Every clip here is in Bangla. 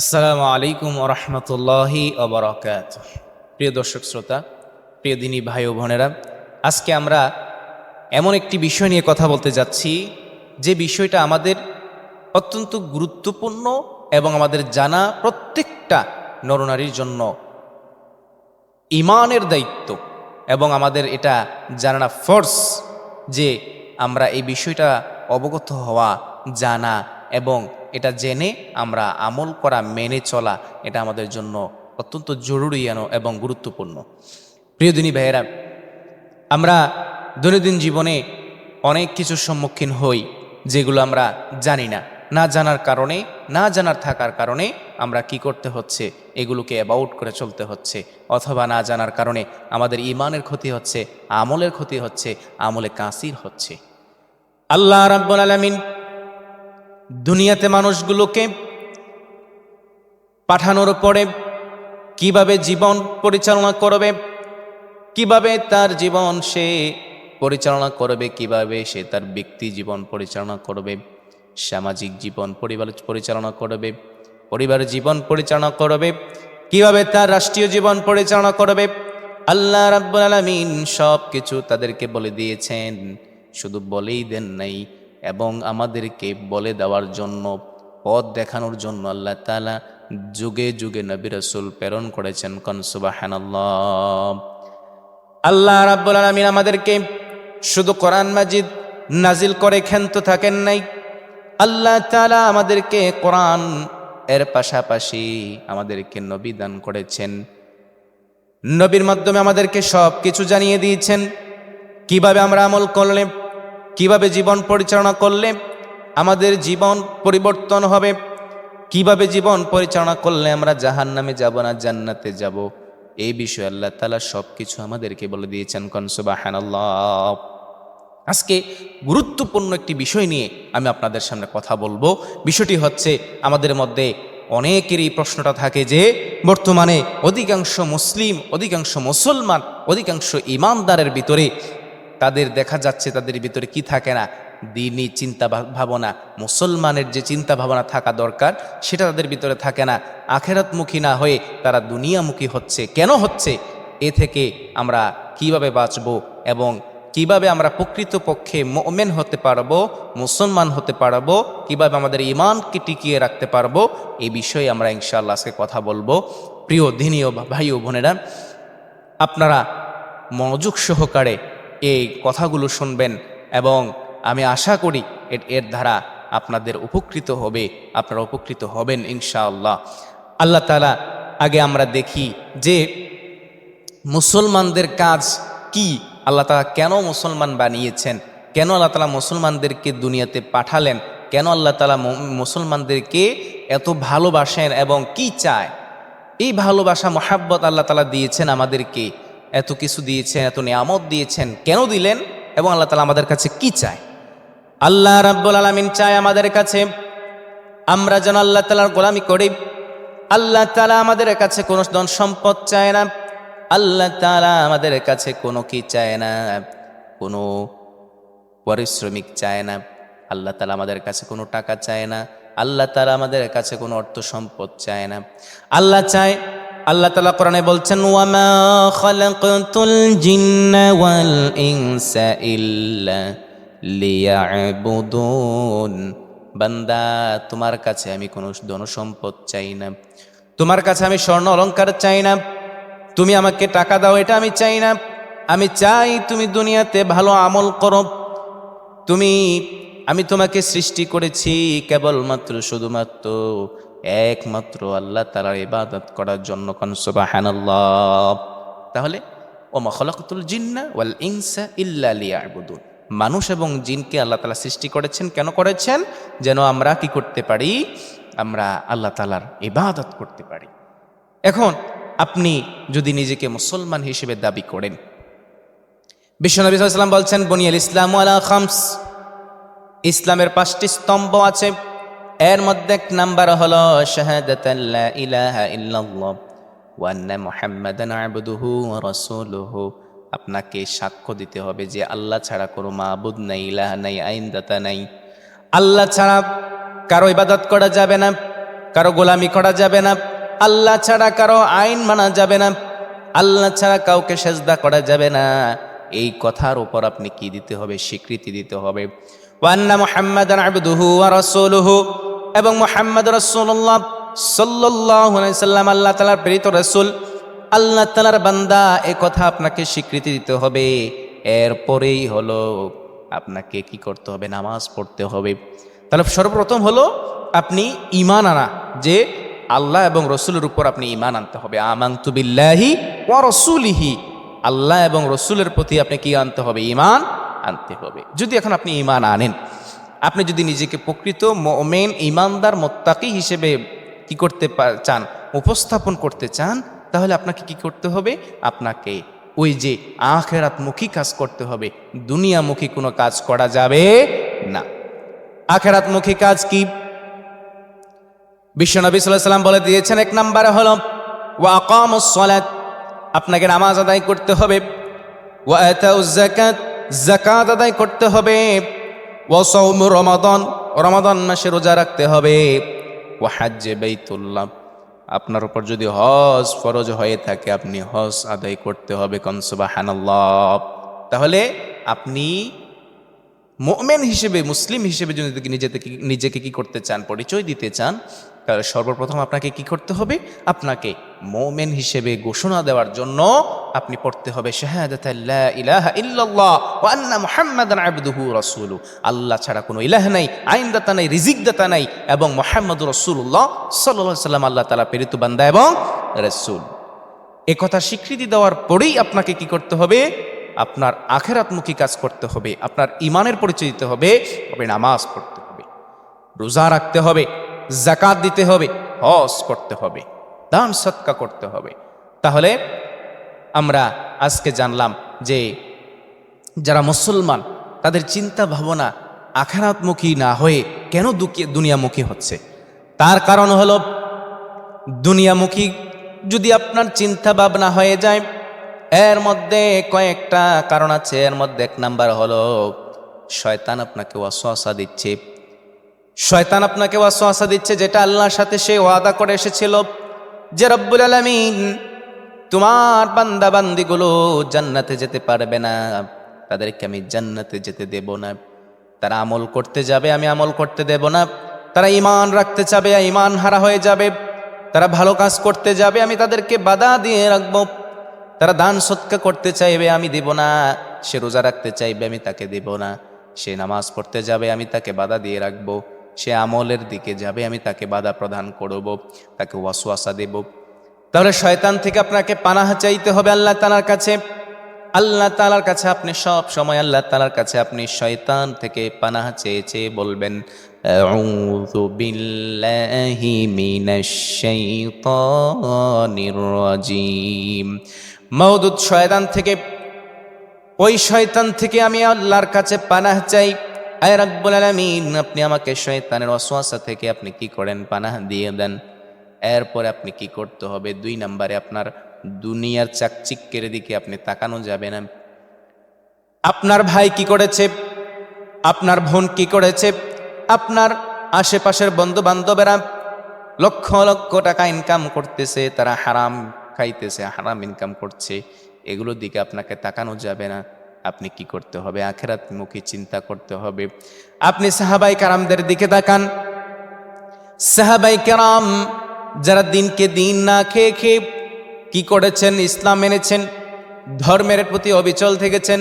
আসসালামু আলাইকুম রহমতুল্লাহি অবরাকাত প্রিয় দর্শক শ্রোতা, প্রিয় দিনী ভাই ও বোনেরা, আজকে আমরা এমন একটি বিষয় নিয়ে কথা বলতে যাচ্ছি, যে বিষয়টা আমাদের অত্যন্ত গুরুত্বপূর্ণ এবং আমাদের জানা প্রত্যেকটা নরনারীর জন্য ইমানের দায়িত্ব এবং আমাদের এটা জানা ফর্স যে আমরা এই বিষয়টা অবগত হওয়া, জানা এবং এটা জেনে আমরা আমল করা, মেনে চলা, এটা আমাদের জন্য অত্যন্ত জরুরি এবং গুরুত্বপূর্ণ। প্রিয় দিনী ভাইয়েরা, আমরা দৈনন্দিন জীবনে অনেক কিছুর সম্মুখীন হই যেগুলো আমরা জানি না। না জানার কারণে, না জানার থাকার কারণে আমরা কি করতে হচ্ছে, এগুলোকে অ্যাবাউট করে চলতে হচ্ছে, অথবা না জানার কারণে আমাদের ইমানের ক্ষতি হচ্ছে, আমলের ক্ষতি হচ্ছে, আমলে কাসির হচ্ছে। আল্লাহ রাব্বুল আলামিন দুনিয়াতে মানুষগুলোকে পাঠানোর পরে কীভাবে জীবন পরিচালনা করবে, কীভাবে তার জীবন সে পরিচালনা করবে, কীভাবে সে তার ব্যক্তি জীবন পরিচালনা করবে, সামাজিক জীবন পরিবার পরিচালনা করবে পরিবারের জীবন পরিচালনা করবে, কীভাবে তার রাষ্ট্রীয় জীবন পরিচালনা করবে, আল্লাহ রাব্বুল আলামিন সব কিছু তাদেরকে বলে দিয়েছেন। শুধু বলেই দেন নাই এবং আমাদেরকে বলে দেওয়ার জন্য, পথ দেখানোর জন্য আল্লাহ তালা যুগে যুগে নবী রসুল প্রেরণ করেছেন। কন সুবহানাল্লাহ। আল্লাহ রাব্বুল আলামিন আমাদেরকে শুধু কোরআন মাজিদ নাজিল করে ক্ষান্ত থাকেন নাই। আল্লাহ তাআলা আমাদেরকে কোরআন এর পাশাপাশি আমাদেরকে নবী দান করেছেন। নবীর মাধ্যমে আমাদেরকে সব কিছু জানিয়ে দিয়েছেন। কীভাবে আমরা আমল করলে কীভাবে জীবন পরিচালনা করলে আমাদের জীবন পরিবর্তন হবে? কীভাবে জীবন পরিচালনা করলে আমরা জাহান নামে যাব না, জান্নাতে যাব? এই বিষয়ে আল্লাহ তালা সব কিছু আমাদেরকে বলে দিয়েছেন কনসুবাহানাল্লাহ আজকে গুরুত্বপূর্ণ একটি বিষয় নিয়ে আমি আপনাদের সামনে কথা বলব। বিষয়টি হচ্ছে, আমাদের মধ্যে অনেকেরই প্রশ্নটা থাকে যে, বর্তমানে অধিকাংশ মুসলিম, অধিকাংশ মুসলমান, অধিকাংশ ইমানদারের ভিতরে তাদের দেখা যাচ্ছে তাদের ভিতরে কি থাকে না? দিনই চিন্তা ভাবনা। মুসলমানের যে চিন্তা ভাবনা থাকা দরকার, সেটা তাদের ভিতরে থাকে না। আখেরাতমুখী না হয়ে তারা দুনিয়ামুখী হচ্ছে। কেন হচ্ছে? এ থেকে আমরা কীভাবে বাঁচব এবং কীভাবে আমরা প্রকৃতপক্ষে মোমেন হতে পারব, মুসলমান হতে পারব, কীভাবে আমাদের ইমানকে টিকিয়ে রাখতে পারব এই বিষয়ে আমরা ইনশাআল্লাহ আজকে কথা বলব। প্রিয় দিনী ও ভাই ও বোনেরা, আপনারা মনোযোগ সহকারে এই কথাগুলো শুনবেন এবং আমি আশা করি এর দ্বারা আপনাদের উপকৃত হবে, আপনারা উপকৃত হবেন ইনশাআল্লাহ। আল্লাহ তালা আগে আমরা দেখি যে মুসলমানদের কাজ কি? আল্লাহ তালা কেন মুসলমান বানিয়েছেন? কেন আল্লাহ তালা মুসলমানদেরকে দুনিয়াতে পাঠালেন? কেন আল্লাহ তালা মুসলমানদেরকে এত ভালোবাসেন এবং কি চায়? এই ভালোবাসা, মহাব্বত আল্লাহ তালা দিয়েছেন আমাদেরকে। এত কিছু দিয়েছেন, এত নিয়ামত দিয়েছেন, কেন দিলেন? এবং আল্লাহ তালা আমাদের কাছে কি চায়? আল্লাহ রাব্বুল আলামিন চায় আমাদের কাছে, আমরা যেন আল্লাহ তালার গোলামি করি। আল্লাহ তালা আমাদের কাছে কোনো ধন সম্পদ চায় না। আল্লাহ তালা আমাদের কাছে কোনো কি চায় না। কোনো পারিশ্রমিক চায় না। আল্লাহ তালা আমাদের কাছে কোনো টাকা চায় না। আল্লাহ তালা আমাদের কাছে কোনো অর্থ সম্পদ চায় না। আল্লাহ চায় আল্লাহ তালা কোরআনে বলছেন, ওয়ামা খালাকাতুল জিন্না ওয়াল ইনসা ইল্লা লিয়াবুদুন। বান্দা, তোমার কাছে আমি কোনো ধনসম্পদ চাই না। তোমার কাছে আমি স্বর্ণ অলংকার চাই না। তুমি আমাকে টাকা দাও, এটা আমি চাই না। আমি চাই তুমি দুনিয়াতে ভালো আমল করো। তুমি, আমি তোমাকে সৃষ্টি করেছি কেবলমাত্র শুধুমাত্র একমাত্র আল্লাহ তালার ইবাদত করার জন্য কনসবাহানাল্লাহ তাহলে ও মখলাকুল জিন্না ওয়াল ইনসা ইল্লা মানুষ এবং জিনকে আল্লাহ তালা সৃষ্টি করেছেন, কেন করেছেন? যেন আমরা কি করতে পারি? আমরা আল্লাহ তালার ইবাদত করতে পারি। এখন, আপনি যদি নিজেকে মুসলমান হিসেবে দাবি করেন বিশ্বনবী সাল্লাম বলছেন বনিয়াল ইসলাম আলা খামস। ইসলামের পাঁচটি স্তম্ভ আছে। এর মধ্যে এক নাম্বার হলো শাহাদাত আল্লা ইলাহা ইল্লাল্লাহ, ওয়া আন্না মুহাম্মাদান আবদুহু ওয়া রাসূলুহু। আপনাকে সাক্ষ্য দিতে হবে যে আল্লাহ ছাড়া কোনো মাবুদ নাই, ইলাহা নাই, আইনদাতা নাই। আল্লাহ ছাড়া কারও ইবাদত করা যাবে না, কারও গোলামি করা যাবে না, আল্লাহ ছাড়া কারও আইন মানা যাবে না, আল্লাহ ছাড়া কাউকে সেজদা করা যাবে না। এই কথার উপর আপনি কি দিতে হবে, স্বীকৃতি দিতে হবে। ওয়ান্না মুহাম্মাদ আবদুহু রাসূলুহু। এবং মুহাম্মদ আলাইহি সাল্লাম, আল্লাহ তাআলার প্রেরিত রাসূল, আল্লাহ তাআলার বান্দা এ কথা আপনাকে স্বীকৃতি দিতে হবে। এরপরেই হলো আপনাকে কি করতে হবে? নামাজ পড়তে হবে। তাহলে সর্বপ্রথম হলো আপনি ইমান আনা, যে আল্লাহ এবং রসুলের উপর আপনি ইমান আনতে হবে। আমান্তু বিল্লাহি ওয়া রসুলিহি। আল্লাহ এবং রসুলের প্রতি আপনি কি আনতে হবে? ইমান আনতে হবে। যদি এখন আপনি ইমান আনেন, আপনি যদি নিজেকে প্রকৃত মেন ইমানদার মোত্তাকি হিসেবে কি করতে চান, উপস্থাপন করতে চান, তাহলে আপনাকে কি করতে হবে? আপনাকে ওই যে আখেরাতমুখী কাজ করতে হবে। দুনিয়ামুখী কোনো কাজ করা যাবে না। আখেরাতমুখী কাজ কি? বিশ্বনবী সাল্লাহ সাল্লাম বলে দিয়েছেন, এক নম্বরে হলো ওয়াকামুস সালাত আপনাকে নামাজ আদায় করতে হবে। ওয়া যাকাত আদায় করতে হবে। ওয়া রমাদন, রমাদান মাসে রোজা রাখতে হবে। ও হাজ্জে বাইতুল্লাহ, আপনার উপর যদি হজ ফরজ হয়ে থাকে, আপনি হজ আদায় করতে হবে কনসুবাহানাল্লাহ তাহলে আপনি মোমেন হিসেবে, মুসলিম হিসেবে যদি নিজেকে নিজেকে কি করতে চান, পরিচয় দিতে চান তাহলে সর্বপ্রথম আপনাকে কি করতে হবে? আপনাকে মোমেন হিসেবে ঘোষণা দেওয়ার জন্য আপনি পড়তে হবে আল্লাহ ছাড়া কোনো ইলাহ নাই, আইনদাতা নাই রিজিক দাতা নাই এবং মোহাম্মদ সাল্লাল্লাহু সাল্লাম আল্লাহ তাআলা প্রেরিত বান্দা এবং রাসূল। এ কথা স্বীকৃতি দেওয়ার পরেই আপনাকে কি করতে হবে? আপনার আখেরাতমুখী কাজ করতে হবে, আপনার ইমানের পরিচয় দিতে হবে, তবে নামাজ পড়তে হবে, রোজা রাখতে হবে। জাকাত দিতে হবে, হজ করতে হবে, দান সৎকা করতে হবে। তাহলে আমরা আজকে জানলাম যে যারা মুসলমান, তাদের চিন্তা ভাবনা আখেরাতমুখী না হয়ে কেন দুনিয়ামুখী হচ্ছে? তার কারণ হল, দুনিয়ামুখী যদি আপনার চিন্তা ভাবনা হয়ে যায়, এর মধ্যে কয়েকটা কারণ আছে। এর মধ্যে এক নাম্বার হলো, শয়তান আপনাকে ওয়াসওয়াসা দিচ্ছে। শয়তান আপনাকে ওয়াসওয়াসা দিচ্ছে যেটা আল্লাহর সাথে সে ওয়াদা করে এসেছিল যে রব্বুল আলামিন তোমার বান্দা বান্দিগুলো জান্নাতে যেতে পারবে না, তাদেরকে আমি জান্নাতে যেতে দেব না। তারা আমল করতে যাবে, আমি আমল করতে দেব না। তারা ইমান রাখতে চাবে ইমান হারা হয়ে যাবে। তারা ভালো কাজ করতে যাবে, আমি তাদেরকে বাধা দিয়ে রাখব। তারা দান সৎকা করতে চাইবে, আমি দেব না। সে রোজা রাখতে চাইবে, আমি তাকে দেব না। সে নামাজ পড়তে যাবে, আমি তাকে বাধা দিয়ে রাখব। সে আমলের দিকে যাবে, আমি তাকে বাধা প্রদান করব, তাকে ওয়াসওয়াসা দেব। তাহলে শয়তান থেকে আপনাকে পানাহা চাইতে হবে আল্লাহ তালার কাছে। আল্লাহ তালার কাছে আপনি সব সময় আল্লাহ তালার কাছে আপনি শয়তান থেকে পানাহা চেয়ে চেয়ে বলবেন মওদুদ শয়তান থেকে, ওই শয়তান থেকে আমি আল্লাহর কাছে পানাহ চাই। আয় রাব্বুল আলামিন, আপনি আমাকে শয়তানের ওয়াসওয়াসা থেকে আপনি কি করেন? পানাহ দিয়ে দেন। এরপরে আপনি কি করতে হবে? দুই নম্বরে আপনার দুনিয়ার চাকচিক্যের দিকে আপনি তাকানো যাবে না। আপনার ভাই কি করেছে? আপনার বোন কি করেছে? আপনার আশেপাশের বন্ধু বান্ধবেরা লক্ষ লক্ষ টাকা ইনকাম করতেছে, তারা হারাম খাইতেছে, হারাম ইনকাম করছে। এগুলোর দিকে আপনাকে তাকানো যাবে না। আপনি কি করতে হবে? আখেরাতমুখী চিন্তা করতে হবে। আপনি সাহাবাই কারামদের দিকে তাকান। সাহাবাই কেরাম যারা দিনকে দিন না খেয়ে খেয়ে কি করেছেন? ইসলাম এনেছেন, ধর্মের প্রতি অবিচল থেকেছেন,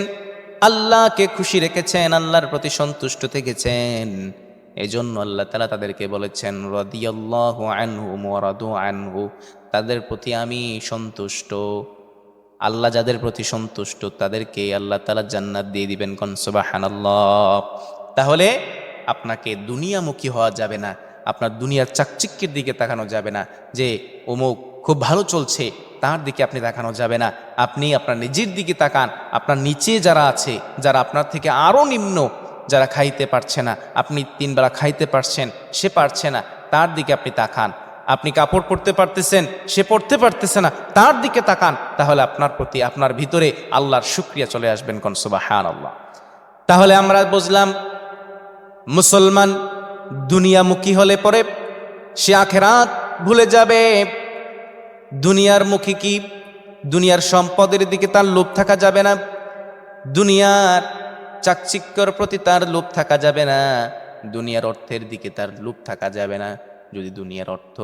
আল্লাহকে খুশি রেখেছেন, আল্লাহর প্রতি সন্তুষ্ট থেকেছেন। এই জন্য আল্লাহ তালা তাদেরকে বলেছেন, রদিয়াল্লাহু আনহু মরাদু আনহু, তাদের প্রতি আমি সন্তুষ্ট। আল্লাহ যাদের প্রতি সন্তুষ্ট, তাদেরকে আল্লাহ তালা জান্নাত দিয়ে দিবেন কনসবাহানাল্লাহ তাহলে আপনাকে দুনিয়ামুখী হওয়া যাবে না, আপনার দুনিয়ার চাকচিক্যের দিকে তাকানো যাবে না, যে অমুক খুব ভালো চলছে, তার দিকে আপনি তাকানো যাবে না। আপনি আপনার নিজের দিকে তাকান, আপনার নিচে যারা আছে, যারা আপনার থেকে আরও নিম্ন, যারা খাইতে পারছে না, আপনি তিনবেলা খাইতে পারছেন, সে পারছে না, তার দিকে আপনি তাকান। আপনি কাপড় পরতে পারতেছেন, সে পড়তে পারতেছে না, তার দিকে তাকান, তাহলে আপনার প্রতি, আপনার ভিতরে আল্লাহর শুক্রিয়া চলে আসবেন কনসুবা হ্যান আল্লাহ তাহলে আমরা বুঝলাম, মুসলমান দুনিয়ামুখী হলে পরে সে আখেরাত ভুলে যাবে। দুনিয়ার মুখী কি? দুনিয়ার সম্পদের দিকে তার লোভ থাকা যাবে না। দুনিয়ার চাকচিক্যর প্রতি তার লোভ থাকা যাবে না। দুনিয়ার অর্থের দিকে তার লোভ থাকা যাবে না। যদি দুনিয়ার অর্থ,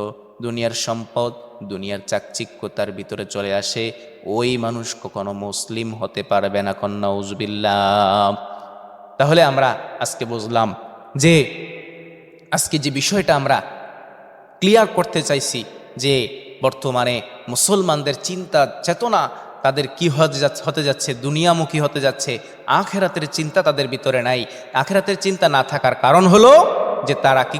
দুনিয়ার সম্পদ, দুনিয়ার চাকচিক্য তার ভিতরে চলে আসে, ওই মানুষ কখনো মুসলিম হতে পারবে না কন্যা উজবিল্লাহ তাহলে আমরা আজকে বুঝলাম যে, আজকে যে বিষয়টা আমরা ক্লিয়ার করতে চাইছি যে, বর্তমানে মুসলমানদের চিন্তা চেতনা তাদের কি হতে যাচ্ছে দুনিয়ামুখী হতে যাচ্ছে, আখেরাতের চিন্তা তাদের ভিতরে নাই। আখেরাতের চিন্তা না থাকার কারণ হলো যে তারা কি